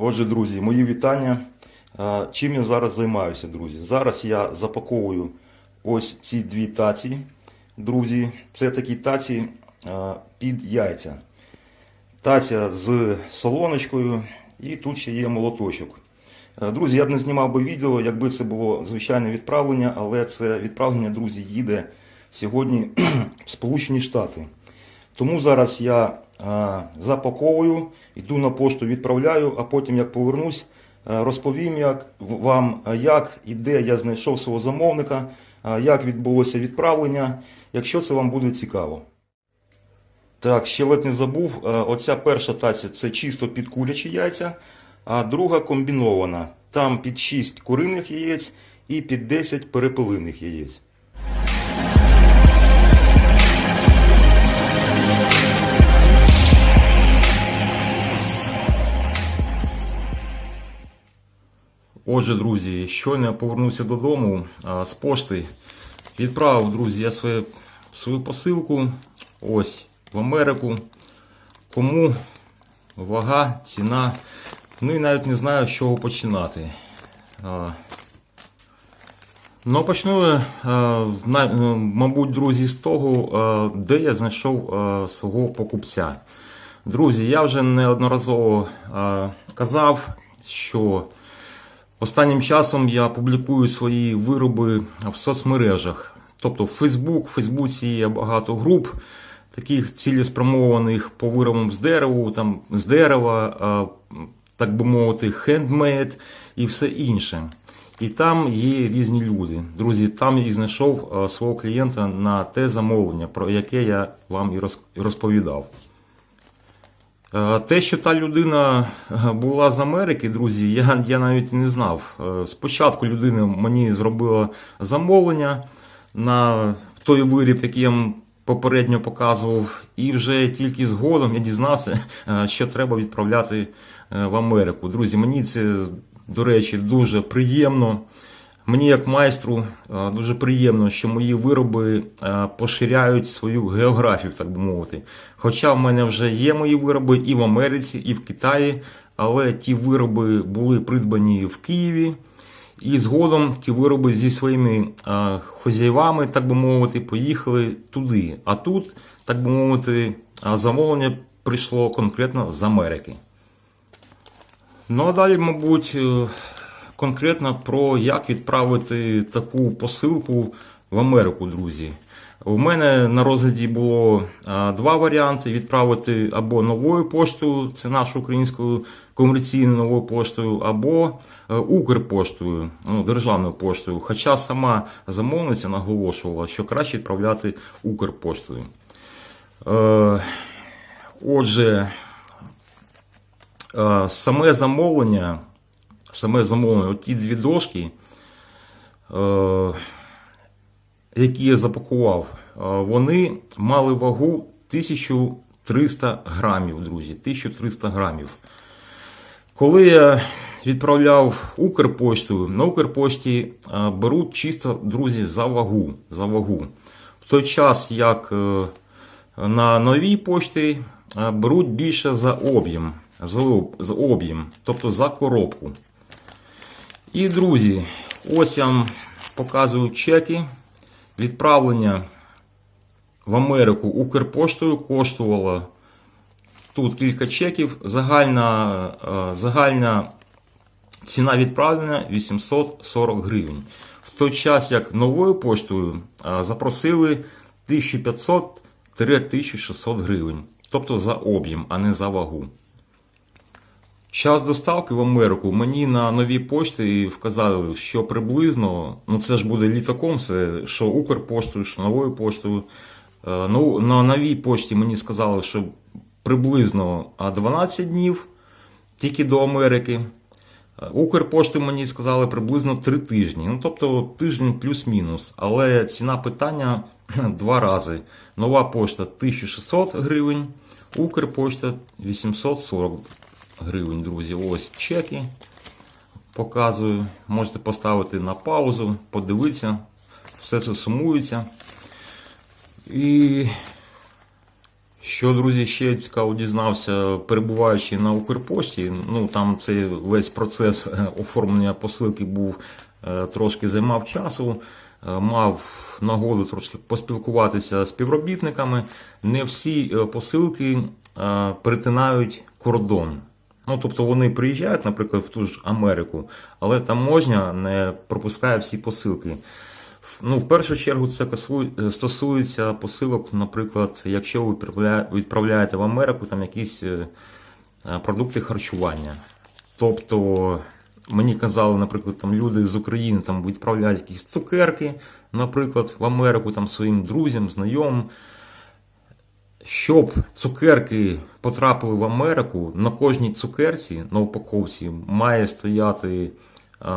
Отже, друзі, мої вітання. Е, Чим я зараз займаюся, друзі? Зараз я запаковую ось ці дві таці, друзі. Це такі таці е, під яйця. Таця з солоночкою і тут ще є молоточок. Е, Друзі, я б не знімав би відео, якби це було звичайне відправлення, але це відправлення, друзі, їде сьогодні в Сполучені Штати. Тому зараз я запаковую, йду на пошту, відправляю, а потім, як повернусь, е, розповім як, вам, е, як і де я знайшов свого замовника, е, як відбулося відправлення, якщо це вам буде цікаво. Так, ще ледь не забув. Оця перша таця це чисто під курячі яйця, а друга комбінована. Там під 6 куриних яєць і під 10 перепелиних яєць. Отже, друзі, щойно я повернувся додому а, з пошти. Відправив, друзі, я своє, свою посилку ось в Америку. Кому вага, ціна. Ну і навіть не знаю, з чого починати. А, Ну, почну е, мабуть, друзі, з того, де я знайшов свого покупця. Друзі, я вже неодноразово казав, що останнім часом я публікую свої вироби в соцмережах. Тобто в Facebook, в Фейсбуці є багато груп, таких цілеспрямованих по виробам з дерева, там, з дерева, так би мовити, хендмейд і все інше. І там є різні люди. Друзі, там і знайшов свого клієнта на те замовлення, про яке я вам і розповідав. Е, Те, що та людина е, була з Америки, друзі, я, я навіть не знав. Е, Спочатку людина мені зробила замовлення на той виріб, який я попередньо показував, і вже тільки згодом я дізнався, що треба відправляти в Америку. Друзі, мені це, до речі, дуже приємно. Мені, як майстру, е, дуже приємно, що мої вироби е, поширяють свою географію, так би мовити. Хоча в мене вже є мої вироби і в Америці, і в Китаї, але ті вироби були придбані в Києві. І згодом ті вироби зі своїми е, хозяєвами, так би мовити, поїхали туди. А тут, так би мовити, замовлення прийшло конкретно з Америки. Ну а далі, мабуть, конкретно про як відправити таку посилку в Америку, друзі. У мене на розгляді було два варіанти: відправити або новою поштою, це нашою українською комерційною новою поштою, або е, Укрпоштою, ну, державною поштою. Хоча сама замовниця наголошувала, що краще відправляти Укрпоштою. Е, отже, Е, Саме замовлення, саме замовлення, ті дві дошки, е, які я запакував, е, вони мали вагу 1300 грамів, друзі. 1300 грамів. Коли я відправляв Укрпоштою, на Укрпошті е, беруть чисто, друзі, за вагу. За вагу. В той час, як на новій пошті беруть більше за об'єм, за об'єм, тобто за коробку. І, друзі, ось я вам показую чеки. Відправлення в Америку Укрпоштою коштувало тут кілька чеків. Загальна, е, загальна ціна відправлення 840 гривень. В той час, як новою поштою е, запросили 1500-1600 гривень. Тобто за об'єм, а не за вагу. Час доставки в Америку мені на новій пошті вказали, що приблизно, ну це ж буде літаком, це що Укрпоштою, що новою поштою. Е, Ну, на новій пошті мені сказали, що приблизно 12 днів тільки до Америки. Е, Укрпошти мені сказали приблизно 3 тижні. Ну, тобто тиждень плюс-мінус. Але ціна питання два рази. Нова пошта 1600 гривень, Укрпошта 840 гривень, друзі. Ось чеки. Показую. Можете поставити на паузу, подивитися. Все це сумується. І Що, друзі, ще цікаво дізнався, перебуваючи на Укрпошті, ну там цей весь процес е, оформлення посилки був е, трошки займав часу, е, мав нагоду трошки поспілкуватися з співробітниками. Не всі посилки перетинають кордон. Ну, тобто вони приїжджають, наприклад, в ту ж Америку, але таможня не пропускає всі посилки. Ну, в першу чергу це стосується посилок, наприклад, якщо ви відправляєте в Америку там якісь е, е, продукти харчування. Тобто, мені казали, наприклад, там люди з України там відправляють якісь цукерки, наприклад, в Америку там своїм друзям, знайомим. Щоб цукерки потрапили в Америку, на кожній цукерці на упаковці має стояти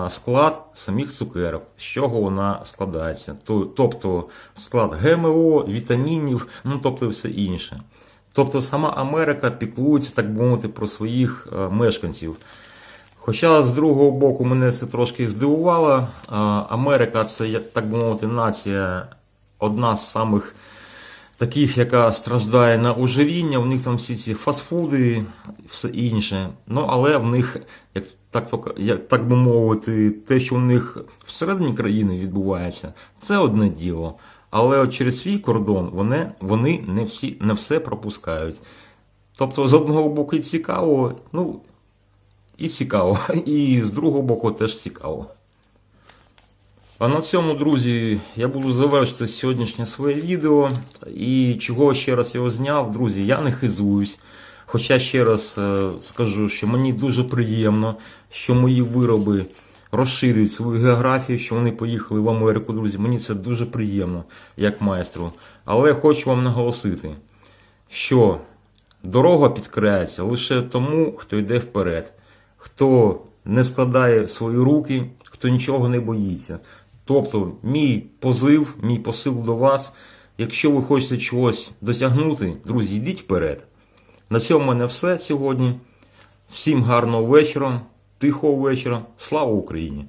склад самих цукерок, з чого вона складається. Тобто склад ГМО, вітамінів, ну тобто все інше. Тобто сама Америка піклується, так мовити, про своїх мешканців. Хоча з другого боку мене це трошки здивувало. Америка це, так би мовити, нація одна з самих таких, яка страждає на ожиріння, у них там всі ці фастфуди, все інше. Ну, але в них, як так, як так би мовити, те, що у них всередині країни відбувається, це одне діло. Але от через свій кордон вони, вони не, всі, не все пропускають. Тобто, з одного боку і цікаво, ну, і цікаво, і з другого боку теж цікаво. А на цьому, друзі, я буду завершити сьогоднішнє своє відео. І чого ще раз його зняв, друзі, я не хизуюсь. Хоча ще раз е, скажу, що мені дуже приємно, що мої вироби розширюють свою географію, що вони поїхали в Америку, друзі. Мені це дуже приємно, як майстру. Але хочу вам наголосити, що дорога підкрається лише тому, хто йде вперед, хто не складає свої руки, хто нічого не боїться. Тобто, мій позив, мій посил до вас, якщо ви хочете чогось досягнути, друзі, йдіть вперед. На цьому в мене все сьогодні. Всім гарного вечора, тихого вечора. Слава Україні!